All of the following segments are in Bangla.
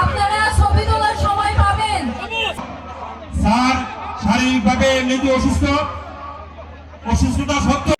আপনারা ছবি তোলার সময় পাবেন। স্যার শারীরিকভাবে এমনিতে অসুস্থ? অসুস্থতা সত্ত্বেও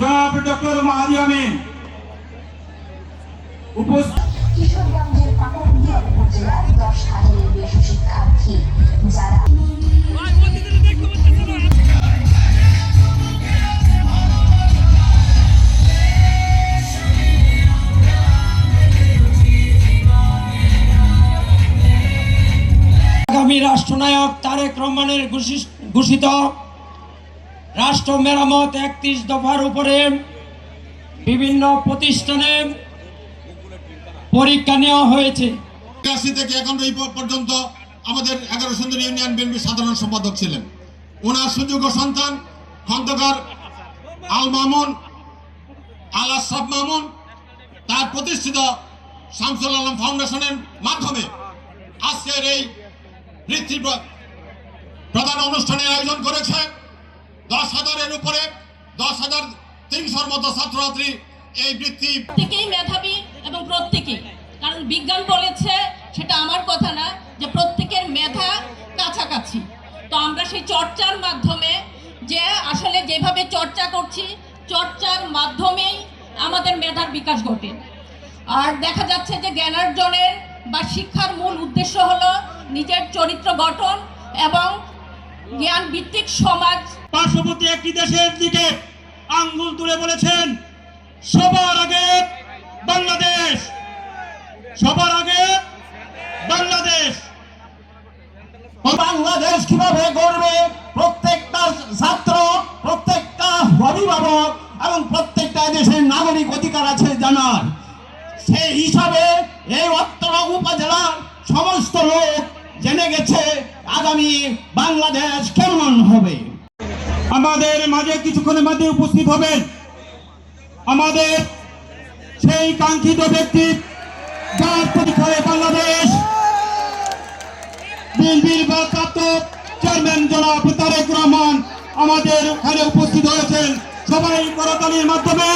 জনাব ডক্টর মাহাদি আমিন। আগামী রাষ্ট্রনায়ক তারেক রহমানের ঘোষি- ঘোষিত রাষ্ট্র মেরামত একত্রিশ দফার উপরে বিভিন্ন প্রতিষ্ঠানে পরীক্ষা নেওয়া হয়েছে। থেকে এখন পর্যন্ত আমাদের এগারো সুন্দর ইউনিয়ন বিএনপির সাধারণ সম্পাদক ছিলেন। ওনার সুযোগ্য সন্তান খন্দকার আল মামুন, আল আশরাফ মামুন, তার প্রতিষ্ঠিত শামসুল আলম ফাউন্ডেশনের মাধ্যমে আজকের এই বৃত্তি প্রধান অনুষ্ঠানের আয়োজন করেছে দশ হাজারের উপরে দশ হাজার তিনশোর মতো ছাত্রছাত্রী এই বৃত্তি প্রত্যেকেই মেধাবী এবং প্রত্যেকেই। কারণ বিজ্ঞান বলেছে, সেটা আমার কথা না, যে প্রত্যেকের মেধা কাছাকাছি। তো আমরা সেই চর্চার মাধ্যমে যে আসলে যেভাবে চর্চা করছি, চর্চার মাধ্যমেই আমাদের মেধার বিকাশ ঘটে। আর দেখা যাচ্ছে যে জ্ঞানার্জনের বা শিক্ষার মূল উদ্দেশ্য হলো নিজের চরিত্র গঠন এবং জ্ঞান ভিত্তিক সমাজ। পার্শ্ববর্তী একটি দেশের দিকে আঙ্গুল তুলে বলেছেন সবার আগে বাংলাদেশ। সবার আগে বাংলাদেশ। বাংলাদেশ কীভাবে গড়বে প্রত্যেকটা ছাত্র প্রত্যেকটা অভিভাবক এবং প্রত্যেকটা দেশের নাগরিক অধিকার আছে জানার। সেই হিসাবে এই অত্তর উপজেলার সমস্ত লোক জেনে গেছে আগামী বাংলাদেশ কেমন হবে? আমাদের মাঝে কিছুক্ষণের মধ্যে উপস্থিত হবেন আমাদের সেই কাঙ্ক্ষিত ব্যক্তি যার পরীক্ষায় বাংলাদেশ চেয়ারম্যান জনাব তারেক রহমান আমাদের এখানে উপস্থিত হয়েছেন। সবাই করতালির মাধ্যমে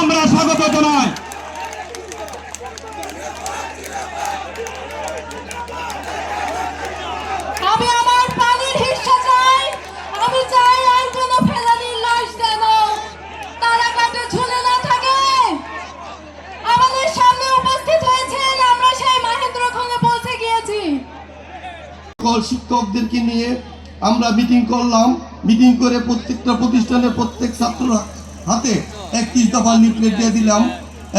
আমরা স্বাগত জানাই। সকল শিক্ষকদেরকে নিয়ে আমরা মিটিং করলাম। মিটিং করে প্রত্যেকটা প্রতিষ্ঠানের প্রত্যেক ছাত্র হাতে একত্রিশ দফা লিফলেট দিয়ে দিলাম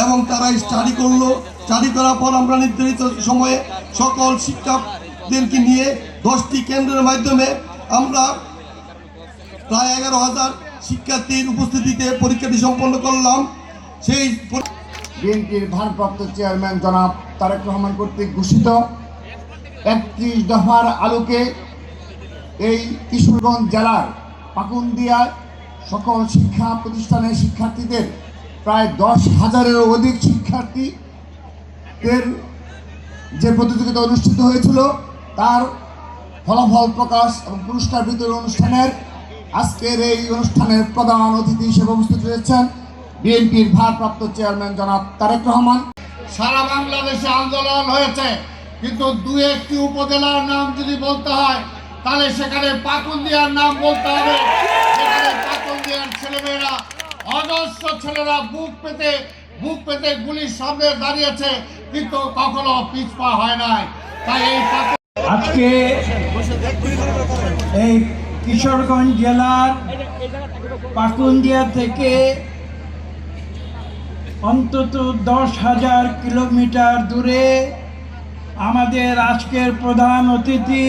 এবং তারা স্টাডি করল। স্টাডি করার পর আমরা নির্ধারিত সময়ে সকল শিক্ষকদেরকে নিয়ে দশটি কেন্দ্রের মাধ্যমে আমরা প্রায় এগারো হাজার শিক্ষার্থীর উপস্থিতিতে পরীক্ষাটি সম্পন্ন করলাম। সেই বিএনপির ভারপ্রাপ্ত চেয়ারম্যান জনাব তারেক রহমান কর্তৃক ঘোষিত একত্রিশ দফার আলোকে এই কিশোরগঞ্জ জেলার পাকুন্দিয়ায় সকল শিক্ষা প্রতিষ্ঠানের শিক্ষার্থীদের প্রায় দশ হাজারেরও অধিক শিক্ষার্থীদের যে প্রতিযোগিতা অনুষ্ঠিত হয়েছিল, তার ফলাফল প্রকাশ এবং পুরস্কার বিতরণ অনুষ্ঠানের আজকের এই অনুষ্ঠানের প্রধান অতিথি হিসেবে উপস্থিত রয়েছেন বিএনপির ভারপ্রাপ্ত চেয়ারম্যান জনাব তারেক রহমান। সারা বাংলাদেশে আন্দোলন হয়েছে। কিন্তু দু একটি উপজেলার নাম যদি বলতে হয়, তাহলে সেখানে পাকুন্দিয়ার নাম বলতে হবে। সেখানে পাকুন্দিয়ার ছেলেমেয়েরা, অজস্র ছেলেরা বুক পেতে বুক পেতে গুলির সামনে দাঁড়িয়েছে, কিন্তু কখনো পিছপা হয় নাই। তাই এই আজকে এই কিশোরগঞ্জ জেলার পাকুন্দিয়া থেকে অন্তত দশ হাজার কিলোমিটার দূরে আমাদের আজকের প্রধান অতিথি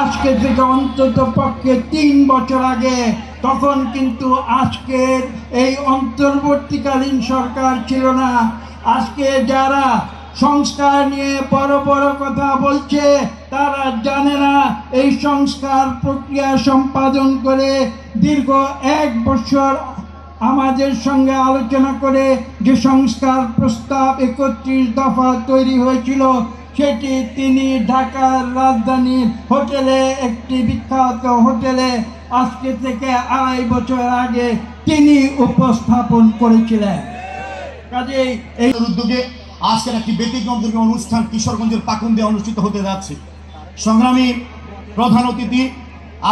আজকে থেকে অন্তত পক্ষে তিন বছর আগে, তখন কিন্তু আজকের এই অন্তর্বর্তীকালীন সরকার ছিল না। আজকে যারা সংস্কার নিয়ে বড় বড় কথা বলছে, তারা জানে না এই সংস্কার প্রক্রিয়া সম্পাদন করে দীর্ঘ এক বছর আমাদের সঙ্গে আলোচনা করে যে সংস্কার প্রস্তাব একত্রিশ দফা তৈরি হয়েছিল সেটি তিনি ঢাকার রাজধানী হোটেলে, একটি বিখ্যাত হোটেলে, আজকে থেকে আড়াই বছর আগে তিনি উপস্থাপন করেছিলেন। কাজেই এই উদ্যোগে আজকের একটি ব্যতিক্রমধর্মী অনুষ্ঠান কিশোরগঞ্জের পাকুন্দে অনুষ্ঠিত হতে যাচ্ছে। সংগ্রামী প্রধান অতিথি,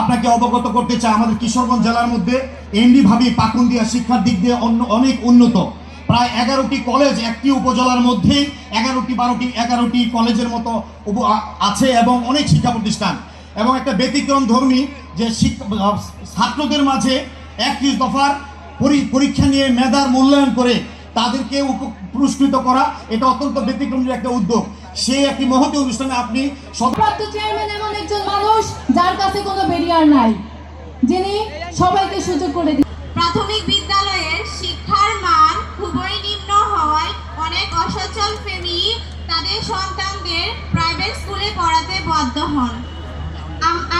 আপনাকে অবগত করতে চাই, আমাদের কিশোরগঞ্জ জেলার মধ্যে এমনিভাবে পাকুন্দিয়া শিক্ষার দিক দিয়ে অন্য অনেক উন্নত। প্রায় এগারোটি কলেজ একটি উপজেলার মধ্যেই এগারোটি বারোটি এগারোটি কলেজের মতো উপ- আছে এবং অনেক শিক্ষা প্রতিষ্ঠান এবং একটা ব্যতিক্রম ধর্মী যে শিক্ষা ছাত্রদের মাঝে একত্রিশ দফার পরি- পরীক্ষা নিয়ে মেধার মূল্যায়ন করে তাদেরকে উপ- পুরস্কৃত করা এটা অত্যন্ত ব্যতিক্রমী একটা উদ্যোগ। সেই একটি মহতি অনুষ্ঠানে আপনি চেয়ারম্যান এমন একজন মানুষ যার কাছে কোনো ব্যারিয়ার নাই যিনি সবাইকে সুযোগ করে দিচ্ছেন প্রাথমিক বিদ্যালয়ের খুবই নিম্ন হওয়ায় অনেক অসচ্ছল ফ্যামিলি তাদের সন্তানদের প্রাইভেট স্কুলে পড়াতে বাধ্য হন।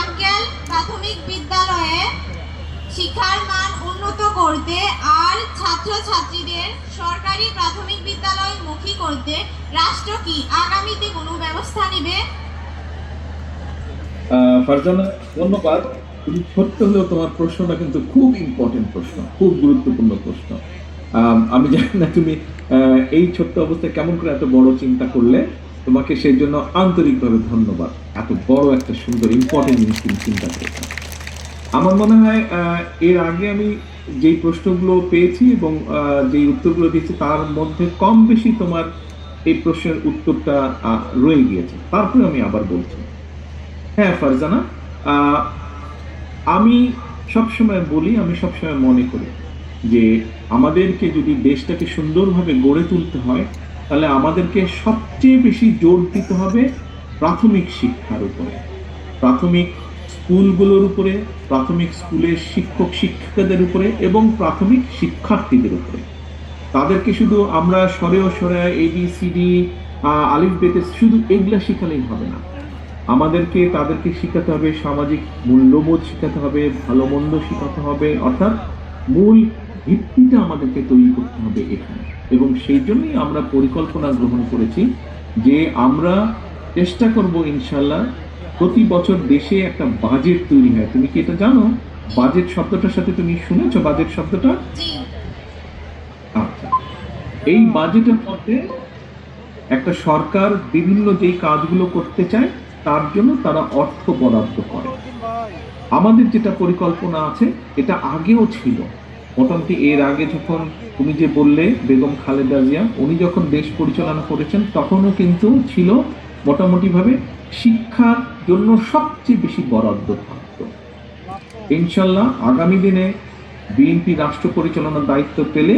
আঙ্কেল প্রাথমিক বিদ্যালয়ে শিক্ষার মান উন্নত করতে আর ছাত্রছাত্রীদের সরকারি প্রাথমিক বিদ্যালয় মুখী করতে রাষ্ট্র কি আগামীতে কোনো ব্যবস্থা নেবে? ধন্যবাদ। তুমি ছোট্ট হলেও তোমার প্রশ্নটা কিন্তু খুব ইম্পর্টেন্ট প্রশ্ন, খুব গুরুত্বপূর্ণ প্রশ্ন। আম, জানি না তুমি এই ছোট্ট অবস্থায় কেমন করে এত বড় চিন্তা করলে? তোমাকে সেই জন্য আন্তরিকভাবে ধন্যবাদ। এত বড় একটা সুন্দর ইম্পর্টেন্ট জিনিস তুমি চিন্তা করেছ। আমার মনে হয় এর আগে আমি যেই প্রশ্নগুলো পেয়েছি এবং যেই উত্তরগুলো দিয়েছি তার মধ্যে কম বেশি তোমার এই প্রশ্নের উত্তরটা রয়ে গিয়েছে। তারপরে আমি আবার বলছি। হ্যাঁ ফারজানা আমি সবসময় বলি আমি সবসময় মনে করি যে আমাদেরকে যদি দেশটাকে সুন্দরভাবে গড়ে তুলতে হয়, তাহলে আমাদেরকে সবচেয়ে বেশি জোর দিতে হবে প্রাথমিক শিক্ষার উপরে। প্রাথমিক স্কুলগুলোর উপরে, প্রাথমিক স্কুলের শিক্ষক শিক্ষিকাদের উপরে এবং প্রাথমিক শিক্ষার্থীদের উপরে। তাদেরকে শুধু আমরা সরে সরে এ বি সি আলিফ, বেতে শুধু এগুলা শেখালেই হবে না। আমাদেরকে তাদেরকে শেখাতে হবে সামাজিক মূল্যবোধ শেখাতে হবে, ভালো মন্দ শেখাতে হবে, অর্থাৎ মূল ভিত্তিটা আমাদেরকে তৈরি করতে হবে এখানে। এবং সেই জন্যই আমরা পরিকল্পনা গ্রহণ করেছি যে আমরা চেষ্টা করব ইনশাল্লাহ প্রতি বছর দেশে একটা বাজেট তৈরি হয়। তুমি কি এটা জানো? বাজেট শব্দটার সাথে তুমি শুনেছো? বাজেট শব্দটা? আচ্ছা। এই বাজেটের মধ্যে একটা সরকার বিভিন্ন যেই কাজগুলো করতে চায়, তার জন্য তারা অর্থ বরাদ্দ করে। আমাদের যেটা পরিকল্পনা আছে, এটা আগেও ছিল। মোটামুটি এর আগে যখন তুমি যে বললে বেগম খালেদা জিয়া, উনি যখন দেশ পরিচালনা করেছেন, তখনও কিন্তু ছিল মোটামুটিভাবে শিক্ষার জন্য সবচেয়ে বেশি বরাদ্দ থাকতো। ইনশাল্লাহ আগামী দিনে বিএনপি রাষ্ট্র পরিচালনার দায়িত্ব পেলে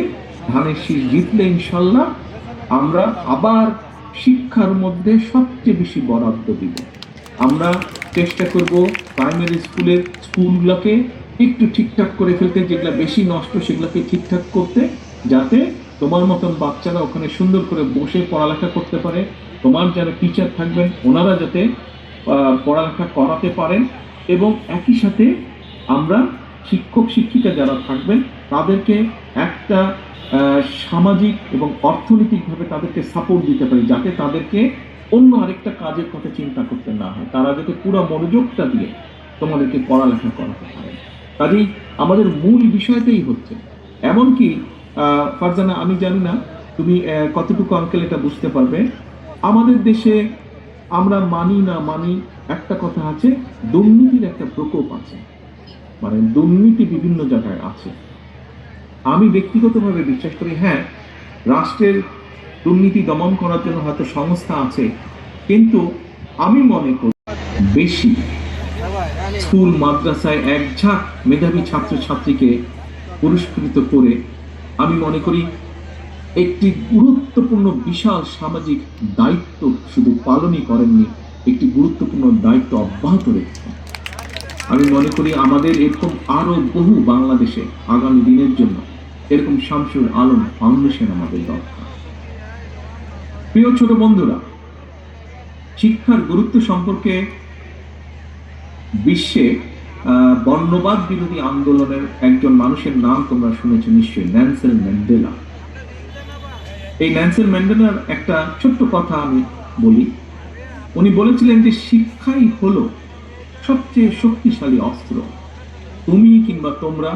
ধানের শীষ জিতলে ইনশাল্লাহ আমরা আবার শিক্ষার মধ্যে সবচেয়ে বেশি বরাদ্দ দিব। আমরা চেষ্টা করব প্রাইমারি স্কুলের স্কুলগুলোকে একটু ঠিকঠাক করে ফেলতে, যেগুলো বেশি নষ্ট, সেগুলোকে ঠিকঠাক করতে, যাতে তোমার মতন বাচ্চারা ওখানে সুন্দর করে বসে পড়ালেখা করতে পারে, তোমার যারা টিচার থাকবেন, ওনারা যাতে পড়ালেখা করাতে পারেন, এবং একই সাথে আমরা শিক্ষক, শিক্ষিকা যারা থাকবেন, তাদেরকে একটা সামাজিক এবং অর্থনৈতিকভাবে তাদেরকে সাপোর্ট দিতে পারি, যাতে তাদেরকে অন্য আরেকটা কাজের কথা চিন্তা করতে না হয়। তারা যাতে পুরো মনোযোগটা দিয়ে তোমাদেরকে পড়ালেখা করাতে পারে। কাজেই আমাদের মূল বিষয়টাই হচ্ছে। এমনকি ফারজানা, আমি জানি না তুমি কতটুকু আঙ্কেল এটা বুঝতে পারবে। আমাদের দেশে আমরা মানি না মানি, একটা কথা আছে, দুর্নীতির একটা প্রকোপ আছে। মানে দুর্নীতি বিভিন্ন জায়গায় আছে। আমি ব্যক্তিগতভাবে বিশ্বাস করি হ্যাঁ রাষ্ট্রের দুর্নীতি দমন করার জন্য হয়তো সংস্থা আছে, কিন্তু আমি মনে করি বেশি স্কুল, মাদ্রাসায় এক ঝাঁক মেধাবী ছাত্রছাত্রীকে পুরস্কৃত করে আমি মনে করি একটি গুরুত্বপূর্ণ বিশাল সামাজিক দায়িত্ব শুধু পালনই করেননি, একটি গুরুত্বপূর্ণ দায়িত্ব অব্যাহত রেখেছেন। আমি মনে করি আমাদের এরকম আরও বহু বাংলাদেশে আগামী দিনের জন্য এরকম শামসুর আলম ফাউন্ডেশন আমাদের দরকার। প্রিয় ছোট বন্ধুরা, শিক্ষার গুরুত্ব সম্পর্কে বিশ্বে বর্ণবাদ বিরোধী আন্দোলনের একজন মানুষের নাম তোমরা শুনেছো নিশ্চয়ই ন্যান্সেল ম্যান্ডেলা। এই ন্যান্সেল ম্যান্ডেলার একটা ছোট্ট কথা আমি বলি। উনি বলেছিলেন যে শিক্ষাই হলো সবচেয়ে শক্তিশালী অস্ত্র। তুমি কিংবা তোমরা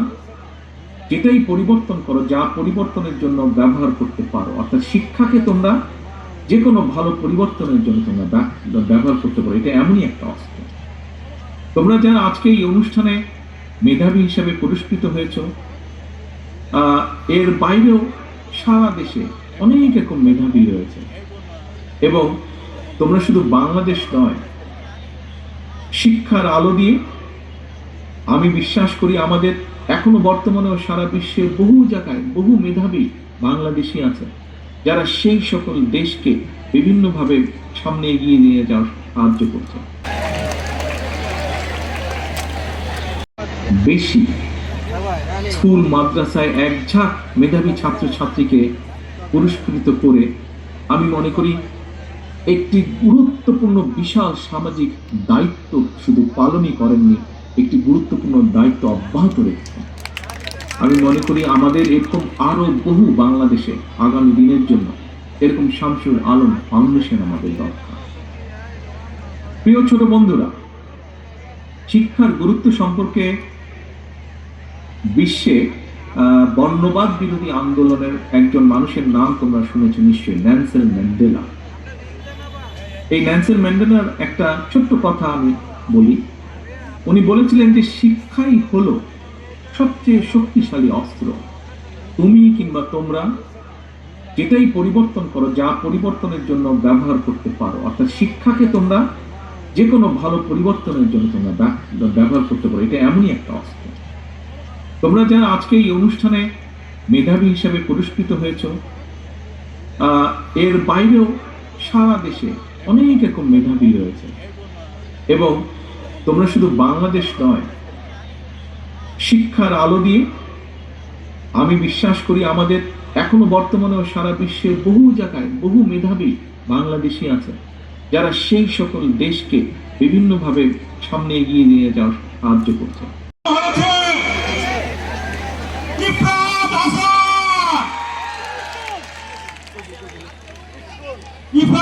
যেটাই পরিবর্তন করো, যা পরিবর্তনের জন্য ব্যবহার করতে পারো, অর্থাৎ শিক্ষাকে তোমরা যে কোনো ভালো পরিবর্তনের জন্য তোমরা ব্যবহার করতে পারো, এটা এমনই একটা অস্ত্র। তোমরা যারা আজকে এই অনুষ্ঠানে মেধাবী হিসেবে পুরস্কৃত হয়েছ এর বাইরেও সারা দেশে অনেক রকম মেধাবী রয়েছে। এবং তোমরা শুধু বাংলাদেশ নয়, শিক্ষার আলো দিয়ে আমি বিশ্বাস করি আমাদের এখনও বর্তমানেও সারা বিশ্বে বহু জায়গায় বহু মেধাবী বাংলাদেশি আছে, যারা সেই সকল দেশকে বিভিন্নভাবে সামনে এগিয়ে নিয়ে যাওয়ার সাহায্য করছে। বেশি। স্কুল, মাদ্রাসায় এক ঝাঁক মেধাবী ছাত্রছাত্রীকে পুরস্কৃত করে আমি মনে করি একটি গুরুত্বপূর্ণ বিশাল সামাজিক দায়িত্ব শুধু পালনই করেননি, একটি গুরুত্বপূর্ণ দায়িত্ব অব্যাহত রেখেছেন। আমি মনে করি আমাদের এরকম আরও বহু বাংলাদেশে আগামী দিনের জন্য এরকম শামসুর আলম ফাউন্ডেশন আমাদের দরকার। প্রিয় ছোট বন্ধুরা, শিক্ষার গুরুত্ব সম্পর্কে বিশ্বে বর্ণবাদ বিরোধী আন্দোলনের একজন মানুষের নাম তোমরা শুনেছো নিশ্চয়ই ন্যান্সেল ম্যান্ডেলা। এই ন্যান্সেল ম্যান্ডেলার একটা ছোট্ট কথা আমি বলি। উনি বলেছিলেন যে শিক্ষাই হলো সবচেয়ে শক্তিশালী অস্ত্র। তুমি কিংবা তোমরা যেটাই পরিবর্তন করো, যা পরিবর্তনের জন্য ব্যবহার করতে পারো, অর্থাৎ শিক্ষাকে তোমরা যে কোনো ভালো পরিবর্তনের জন্য তোমরা ব্যব- ব্যবহার করতে পারো, এটা এমনই একটা অস্ত্র। তোমরা যারা আজকে এই অনুষ্ঠানে মেধাবী হিসেবে পুরস্কৃত হয়েছ এর বাইরেও সারা দেশে অনেক রকম মেধাবী রয়েছে। এবং তোমরা শুধু বাংলাদেশ নয়, শিক্ষার আলো দিয়ে, আমি বিশ্বাস করি আমাদের এখনও বর্তমানেও সারা বিশ্বের বহু জায়গায় বহু মেধাবী বাংলাদেশি আছে, যারা সেই সকল দেশকে বিভিন্নভাবে সামনে এগিয়ে নিয়ে যাওয়ার সাহায্য করছে।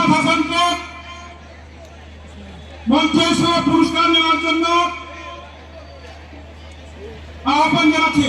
ইফরাত হাসানকে মঞ্চে পুরস্কার নেওয়ার জন্য আহ্বান জানাচ্ছি।